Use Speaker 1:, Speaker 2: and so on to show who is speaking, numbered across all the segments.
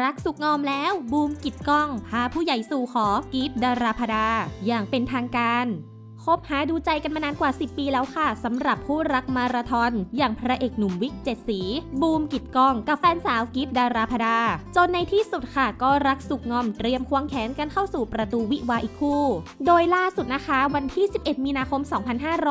Speaker 1: รักสุกงอมแล้วบูมกิดกล้อง พาผู้ใหญ่สู่ขอกิฟดาราพดา อย่างเป็นทางการ คบหาดูใจกันมานานกว่า 10 ปีแล้วค่ะสำหรับผู้รักมาราธอน อย่างพระเอกหนุ่มวิกเจ็ดสี บูมกิดกองกับแฟนสาวกิฟดาราพดา จนในที่สุดค่ะก็รักสุกงอมเตรียมควงแขนกันเข้าสู่ประตูวิวาอีกคู่ โดยล่าสุดนะคะวันที่ 11 มีนาคม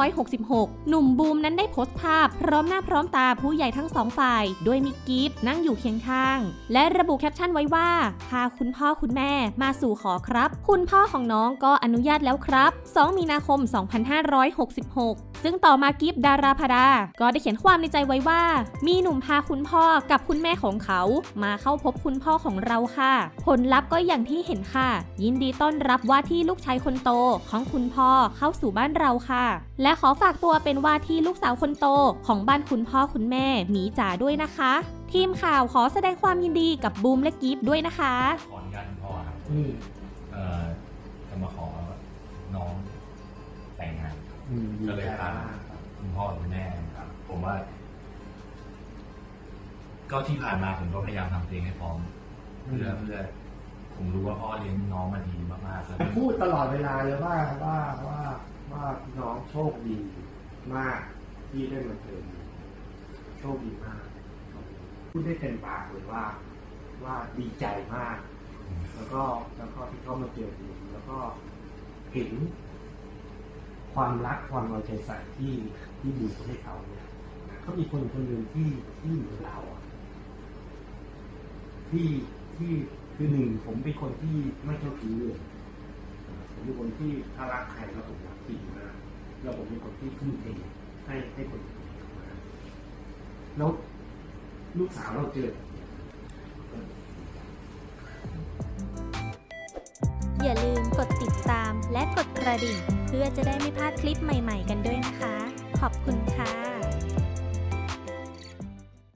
Speaker 1: 2566 หนุ่มบูมนั้นได้โพสต์ภาพ พร้อมหน้าพร้อมตาผู้ใหญ่ทั้งสองฝ่าย โดยมีกิฟนั่งอยู่เคียงข้าง และระบุแคปชั่นไว้ว่าพาคุณพ่อคุณแม่มาสู่ขอครับ คุณพ่อของน้องก็อนุญาตแล้วครับ 2 มีนาคม2566 ซึ่งต่อมากิฟดาราพดา ก็ได้เขียนความในใจไว้ว่า มีหนุ่มพาคุณพ่อกับคุณแม่ของเขา มาเข้าพบคุณพ่อของเราค่ะ ผลลัพธ์ก็อย่างที่เห็นค่ะ ยินดีต้อนรับว่าที่ลูกชายคนโตของคุณพ่อเข้าสู่บ้านเราค่ะ และขอฝากตัวเป็นว่าที่ลูกสาวคนโตของบ้านคุณพ่อคุณแม่หมีจ๋าด้วยนะคะ ทีมข่าวขอแสดงความยินดีกับบูมและกิฟด้วยนะคะ
Speaker 2: ขอนุญาตคุณพ่อครับ
Speaker 3: อืม
Speaker 2: เอ่อ อื
Speaker 3: ม
Speaker 2: ก็เลยพาคุณพ่อกับคุณแม่ครับ ผมว่า ก็ที่ผ่านมาผมก็พยายามทำเพลงให้พร้อม เพื่อเพื่อ ผมรู้ว่าพ่อเลี้ยงน้องมาดีมากๆแล้วก็
Speaker 3: พูดตลอดเวลาเลยว่าว่าว่าว่าน้องโชคดีมากที่ได้มาเจอโชคดีมาก พูดได้เต็มปากเลยว่า ว่าดีใจมาก แล้วก็แล้วก็ที่เขามาเจอดีแล้วก็เห็น ความรักความเอาใจใส่ที่ที่ดูให้เขาเนี่ยเขามีคนคนหนึ่งที่ที่อยู่กับเราอะที่ที่คือหนึ่งผมเป็นคนที่ไม่เจ้าชู้เลยผมเป็นคนที่ถ้ารักใครแล้วผมรักจริงมากแล้วผมเป็นคนที่ทุ่มเทให้ให้คนอื่นมาแล้วลูกสาวเราเจอ
Speaker 1: อย่าลืมกดติด ตามและกดกระดิ่ง เพื่อจะได้ไม่พลาดคลิปใหม่ ๆ กันด้วยนะคะ ขอบคุณ